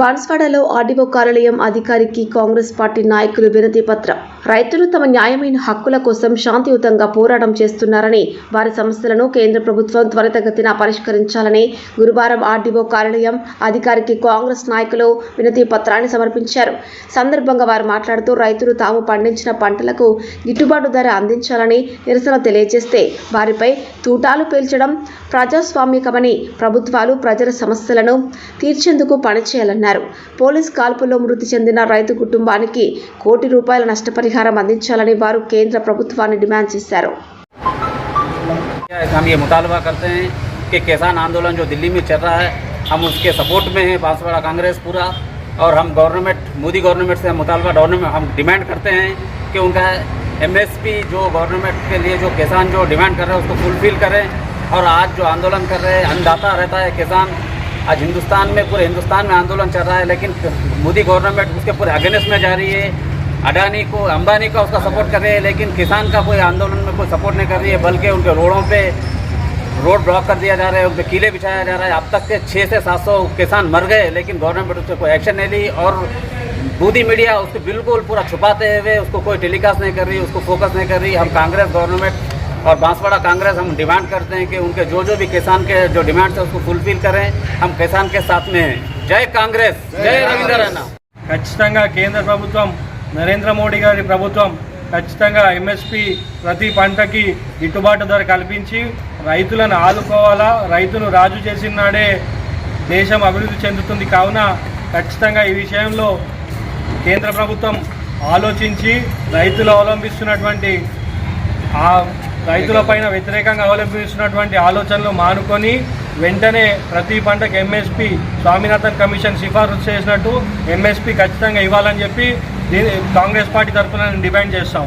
బాన్స్వాడలో RDO కార్యాలయం అధికారికి Congress party నాయకులు వినతి పత్రం. రైతులు తమ న్యాయమైన హక్కుల కోసం శాంతియుతంగా పోరాటం చేస్తున్నారని వారి సమస్యలను కేంద్ర ప్రభుత్వం త్వరితగతిన పరిష్కరించాలని గురువారం ఆర్డీఓ కార్యాలయం అధికారికి కాంగ్రెస్ నాయకులు వినతి పత్రాన్ని సమర్పించారు. సందర్భంగా వారు మాట్లాడుతూ రైతులు తాము పండించిన పంటలకు గిట్టుబాటు ధర అందించాలని నిరసన తెలియజేస్తే వారిపై తూటాలు పేల్చడం ప్రజాస్వామికమని ప్రభుత్వాలు ప్రజల సమస్యలను తీర్చేందుకు పనిచేయాలన్నారు పోలీస్ కాల్పుల్లో మృతి చెందిన రైతు కుటుంబానికి కోటి రూపాయల నష్టపరిహారం అందించాలని వారు కేంద్ర ప్రభుత్వాన్ని డిమాండ్ చేశారు हम ये मुतालबा करते हैं कि किसान आंदोलन जो दिल्ली में चल रहा है हम उसके सपोर्ट में हैं बांसवाड़ा कांग्रेस पूरा और हम गवर्नमेंट मोदी गवर्नमेंट से मुतालबा गवर्नमेंट हम डिमांड करते हैं कि उनका एमएसपी जो गवर्नमेंट के लिए जो किसान जो डिमांड कर रहे हैं उसको फुलफिल करें और आज जो आंदोलन कर रहे हैं, अन्नदाता रहता है किसान। आज हिंदुस्तान में, पूरे हिंदुस्तान में आंदोलन चल रहा है, लेकिन मोदी गवर्नमेंट उसके पूरे अगेंस्ट में जा रही है। अडानी को, अंबानी का उसका सपोर्ट कर रही है, लेकिन किसान का कोई आंदोलन में कोई सपोर्ट नहीं कर रही है, बल्कि उनके रोडों पे रोड ब्लॉक कर दिया जा रहा है उन पे किले बिछाया जा रहा है। अब तक के छः से सात सौ किसान मर गए, लेकिन गवर्नमेंट उस पर कोई एक्शन नहीं ली और मोदी मीडिया उसको बिल्कुल पूरा छुपाते हुए उसको कोई टेलीकास्ट नहीं कर रही, उसको फोकस नहीं कर रही। हम कांग्रेस गवर्नमेंट और बांसवाड़ा कांग्रेस हम डिमांड करते हैं कि उनके जो जो भी किसान के जो डिमांड्स है उसको फुलफिल करें हम किसान के साथ में हैं जय कांग्रेस जय रविंद्र रैना ఖచ్చితంగా కేంద్ర ప్రభుత్వం నరేంద్ర మోడీ గారి ప్రభుత్వం ఖచ్చితంగా ఎంఎస్పి ప్రతి పంటకి గిట్టుబాటు ధర కల్పించి రైతులను ఆదుకోవాలా రైతును రాజు చేసిన నాడే దేశం అభివృద్ధి చెందుతుంది కావున ఖచ్చితంగా ఈ విషయంలో కేంద్ర ప్రభుత్వం ఆలోచించి రైతులు అవలంబిస్తున్నటువంటి ఆ రైతుల పైన వ్యతిరేకంగా అవలంబిస్తున్నటువంటి ఆలోచనలు మానుకొని వెంటనే ప్రతి పంటకు ఎంఎస్పి స్వామినాథన్ కమిషన్ సిఫారసు చేసినట్టు ఎంఎస్పి ఖచ్చితంగా ఇవ్వాలని చెప్పి కాంగ్రెస్ పార్టీ తరఫున డిమాండ్ చేస్తాం